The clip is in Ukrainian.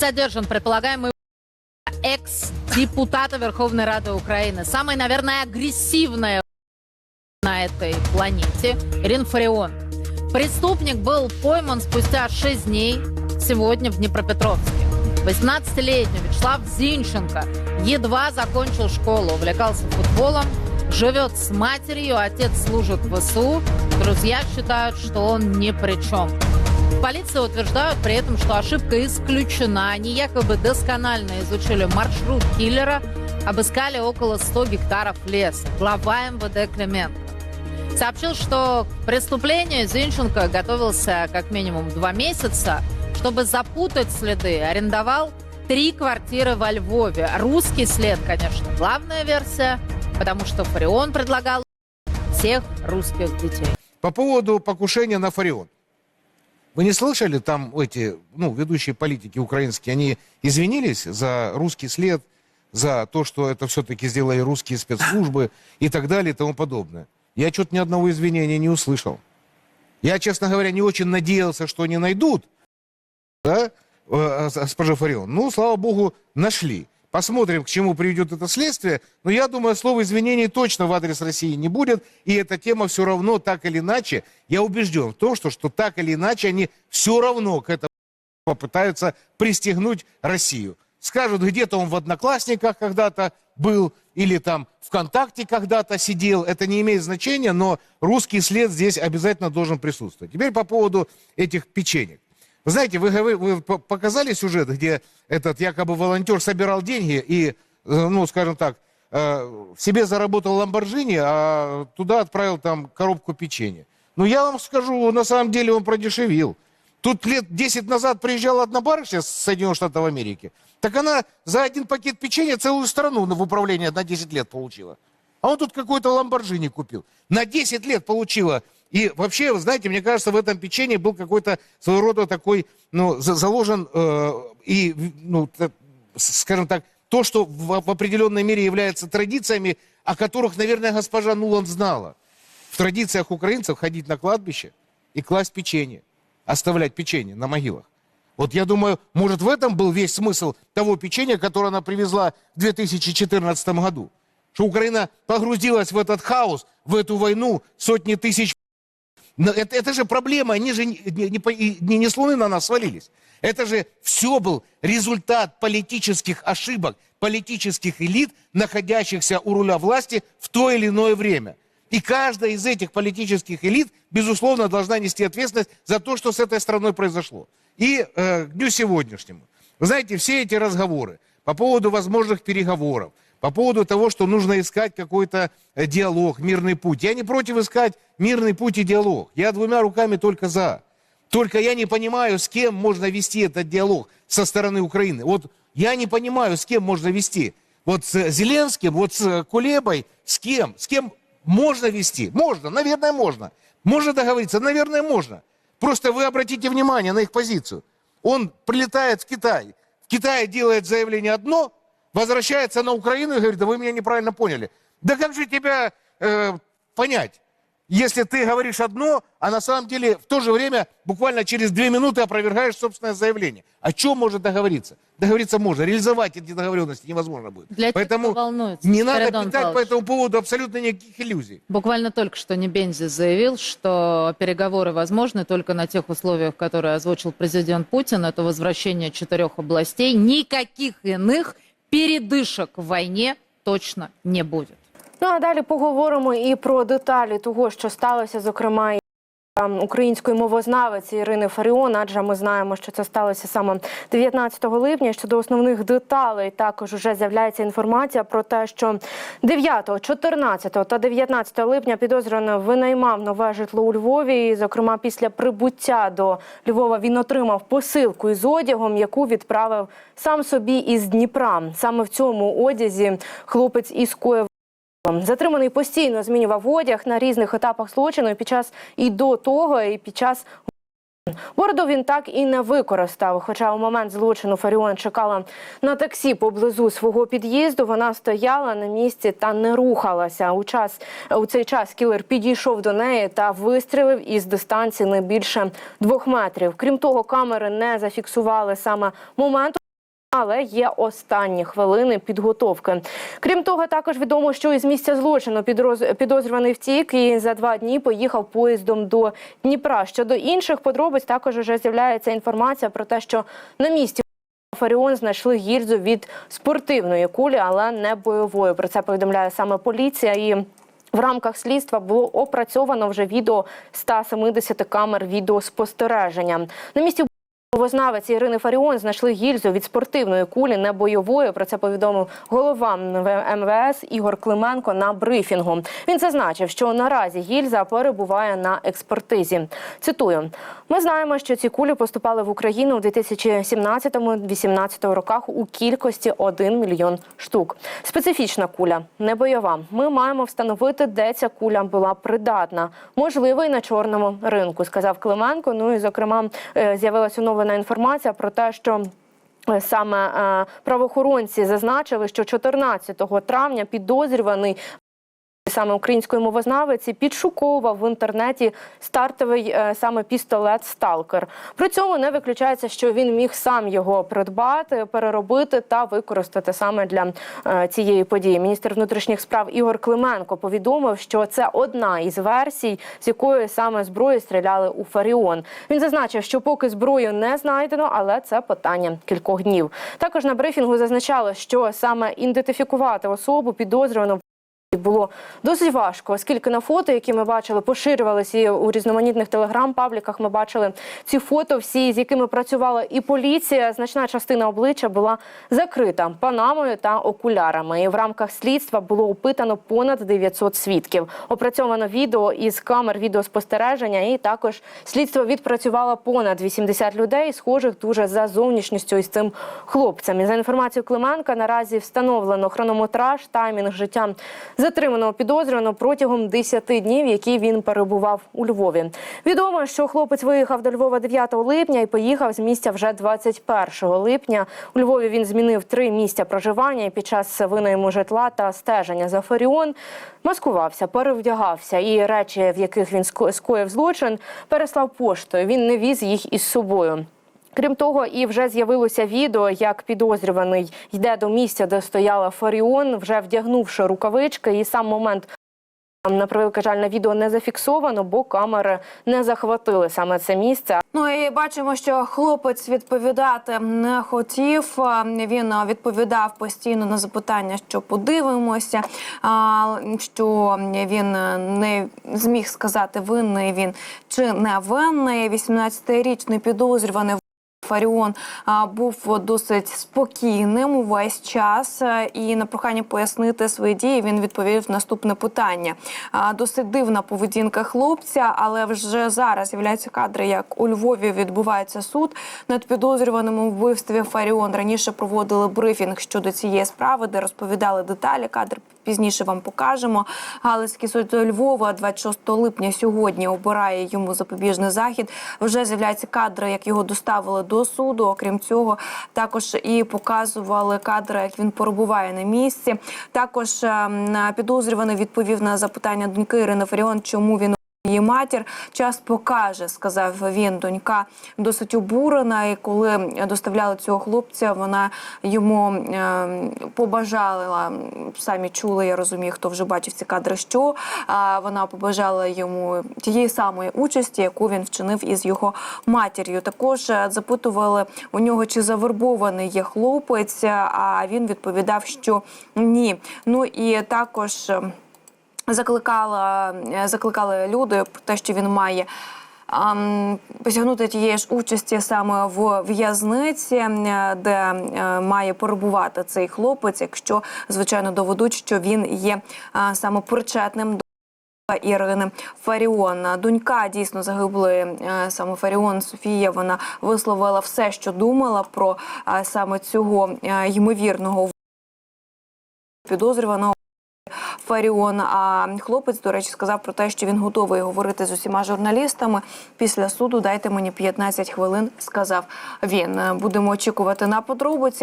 Задержан предполагаемый экс-депутата Верховной Рады Украины. Самая, наверное, агрессивная на этой планете Ирина Фарион. Преступник был пойман спустя 6 дней сегодня в Днепропетровске. 18-летний Вячеслав Зинченко едва закончил школу, увлекался футболом, живет с матерью, отец служит в ВСУ. Друзья считают, что он ни при чем. В полиции утверждают при этом, что ошибка исключена. Они якобы досконально изучили маршрут киллера, обыскали около 100 гектаров леса. Глава МВД Клименко сообщил, что к преступлению Зинченко готовился как минимум два месяца. Чтобы запутать следы, арендовал три квартиры во Львове. Русский след, конечно, главная версия, потому что Фарион предлагал всех русских детей. По поводу покушения на Фарион. Вы не слышали, там эти, ну, ведущие политики украинские, они извинились за русский след, за то, что это все-таки сделали русские спецслужбы и так далее и тому подобное. Я что-то ни одного извинения не услышал. Я, честно говоря, не очень надеялся, что они найдут, да, э, госпожа Фарион. Ну, слава богу, нашли. Посмотрим, к чему приведет это следствие. Но я думаю, слова извинений точно в адрес России не будет. И эта тема все равно, так или иначе, я убежден в том, что, что так или иначе они все равно к этому попытаются пристегнуть Россию. Скажут, где-то он в Одноклассниках когда-то был, или там ВКонтакте когда-то сидел. Это не имеет значения, но русский след здесь обязательно должен присутствовать. Теперь по поводу этих печенек. Вы знаете, вы, вы по- показали сюжет, где этот якобы волонтер собирал деньги и, э, ну, скажем так, э, себе заработал Ламборджини, а туда отправил там коробку печенья. Ну, я вам скажу, на самом деле он продешевил. Тут лет 10 назад приезжала одна барышня с Соединенных Штатов Америки. Так она за один пакет печенья целую страну в управление на 10 лет получила. А он тут какой-то ламборджини купил. На 10 лет получила. И вообще, вы знаете, мне кажется, в этом печенье был какой-то своего рода такой, ну, за- заложен э, и, ну, скажем так, то, что в, в определенной мере является традициями, о которых, наверное, госпожа Нуланд знала. В традициях украинцев ходить на кладбище и класть печенье, оставлять печенье на могилах. Вот я думаю, может в этом был весь смысл того печенья, которое она привезла в 2014 году. Что Украина погрузилась в этот хаос, в эту войну, сотни тысяч но это, это же проблема, они же не, не, не не с Луны на нас свалились. Это же все был результат политических ошибок, политических элит, находящихся у руля власти в то или иное время. И каждая из этих политических элит, безусловно, должна нести ответственность за то, что с этой страной произошло. И э, к дню сегодняшнему. Вы знаете, все эти разговоры по поводу возможных переговоров, по поводу того, что нужно искать какой-то э, диалог, мирный путь. Я не против искать мирный путь и диалог. Я двумя руками только за. Только я не понимаю, с кем можно вести этот диалог со стороны Украины. Вот я не понимаю, с кем можно вести. Вот с Зеленским, вот с Кулебой, с кем? С кем можно вести? Можно, наверное, можно. Можно договориться? Наверное, можно. Просто вы обратите внимание на их позицию. Он прилетает в Китай. В Китае делает заявление одно, возвращается на Украину и говорит, да вы меня неправильно поняли. Да как же тебя э, понять? Если ты говоришь одно, а на самом деле в то же время буквально через две минуты опровергаешь собственное заявление. О чем может договориться? Договориться можно, реализовать эти договоренности невозможно будет. Для тех, Поэтому кто волнуется, не надо Спиридон питать по Павлович. этому поводу абсолютно никаких иллюзий. Буквально только что Небензи заявил, что переговоры возможны только на тех условиях, которые озвучил президент Путин. Это возвращение четырех областей. Никаких иных передышек в войне точно не будет. Ну а далі поговоримо і про деталі того, що сталося, зокрема. Ем, Української мовознавиці Ірини Фаріон, адже ми знаємо, що це сталося саме 19 липня. Щодо основних деталей також вже з'являється інформація про те, що 9, 14 та 19 липня підозрюваний винаймав нове житло у Львові. І, зокрема, після прибуття до Львова він отримав посилку із одягом, яку відправив сам собі із Дніпра. Саме в цьому одязі хлопець і скоїв Затриманий постійно змінював одяг на різних етапах злочину під час і до того, і під час Бороду він так і не використав. Хоча у момент злочину Фаріон чекала на таксі поблизу свого під'їзду. Вона стояла на місці та не рухалася. У час у цей час кілер підійшов до неї та вистрілив із дистанції не більше двох метрів. Крім того, камери не зафіксували саме моменту. Але є останні хвилини підготовки. Крім того, також відомо, що із місця злочину підозрюваний втік і за два дні поїхав поїздом до Дніпра. Щодо інших подробиць, також вже з'являється інформація про те, що на місці Фаріон знайшли гільзу від спортивної кулі, але не бойової. Про це повідомляє саме поліція. І в рамках слідства було опрацьовано вже відео 170 камер відеоспостереження. На місці Мовознавець Ірини Фаріон знайшли гільзу від спортивної кулі, не бойової. Про це повідомив голова МВС Ігор Клименко на брифінгу. Він зазначив, що наразі гільза перебуває на експертизі. Цитую: ми знаємо, що ці кулі поступали в Україну у 2017-2018 роках у кількості 1 мільйон штук. Специфічна куля, не бойова. Ми маємо встановити, де ця куля була придатна. Можливо, і на чорному ринку, сказав Клименко. Ну і зокрема е, з'явилася оновлена інформація про те, що. е, Саме е, правоохоронці зазначили, що 14 травня підозрюваний саме української мовознавиці підшуковував в інтернеті стартовий е, саме пістолет Сталкер. При цьому не виключається, що він міг сам його придбати, переробити та використати саме для е, цієї події. Міністр внутрішніх справ Ігор Клименко повідомив, що це одна із версій, з якої саме зброї стріляли у Фаріон. Він зазначив, що поки зброю не знайдено, але це питання кількох днів. Також на брифінгу зазначало, що саме ідентифікувати особу підозрювану було досить важко, оскільки на фото, які ми бачили, поширювалися у різноманітних телеграм-пабліках. Ми бачили ці фото, всі з якими працювала і поліція. Значна частина обличчя була закрита панамою та окулярами. І в рамках слідства було опитано понад 900 свідків. Опрацьовано відео із камер відеоспостереження, і також слідство відпрацювало понад 80 людей, схожих дуже за зовнішністю із цим хлопцем. І за інформацією Клименка, наразі встановлено хронометраж, таймінг життя затриманого підозрюваного протягом 10 днів, які він перебував у Львові. Відомо, що хлопець виїхав до Львова 9 липня і поїхав з місця вже 21 липня. У Львові він змінив три місця проживання і під час винайму житла та стеження за Фаріон маскувався, перевдягався і речі, в яких він ско- скоїв злочин, переслав поштою. Він не віз їх із собою. Крім того, і вже з'явилося відео, як підозрюваний йде до місця, де стояла Фаріон, вже вдягнувши рукавички, і сам момент. На превеликий жаль, на відео не зафіксовано, бо камери не захватили саме це місце. Ну і бачимо, що хлопець відповідати не хотів. Він відповідав постійно на запитання, що подивимося, що він не зміг сказати, винний він чи не винний. 18-річний підозрюваний. Фаріон був досить спокійним увесь час, е, і на прохання пояснити свої дії він відповів наступне питання. Досить дивна поведінка хлопця, але вже зараз з'являються кадри, як у Львові відбувається суд над підозрюваним у вбивстві Фаріон. Раніше проводили брифінг щодо цієї справи, де розповідали деталі. Кадр пізніше вам покажемо. Галицький суд Львова 26 липня сьогодні обирає йому запобіжний захід. Вже з'являються кадри, як його доставили до суду. Окрім цього, також і показували кадри, як він перебуває на місці. Також ем, підозрюваний відповів на запитання доньки Ірини Фаріон, чому він. Її матір час покаже, сказав він. Донька досить обурена. І коли доставляли цього хлопця, вона йому е, побажала. Самі чули, я розумію, хто вже бачив ці кадри. Що а вона побажала йому тієї самої участі, яку він вчинив із його матір'ю. Також е, запитували у нього, чи завербований є хлопець. А він відповідав, що ні. Ну і також. Закликала, е, закликали люди те, що він має. Посягнути тієї ж участі саме в в'язниці, е, де е, має перебувати цей хлопець, якщо звичайно доведуть, що він є саме причетним до Ірини Фаріон. Донька дійсно загиблої е, саме Фаріон Софія. Вона висловила все, що думала про саме цього ймовірного підозрюваного. Фаріон. А хлопець, до речі, сказав про те, що він готовий говорити з усіма журналістами. Після суду дайте мені 15 хвилин. Сказав він. Будемо очікувати на подробиці.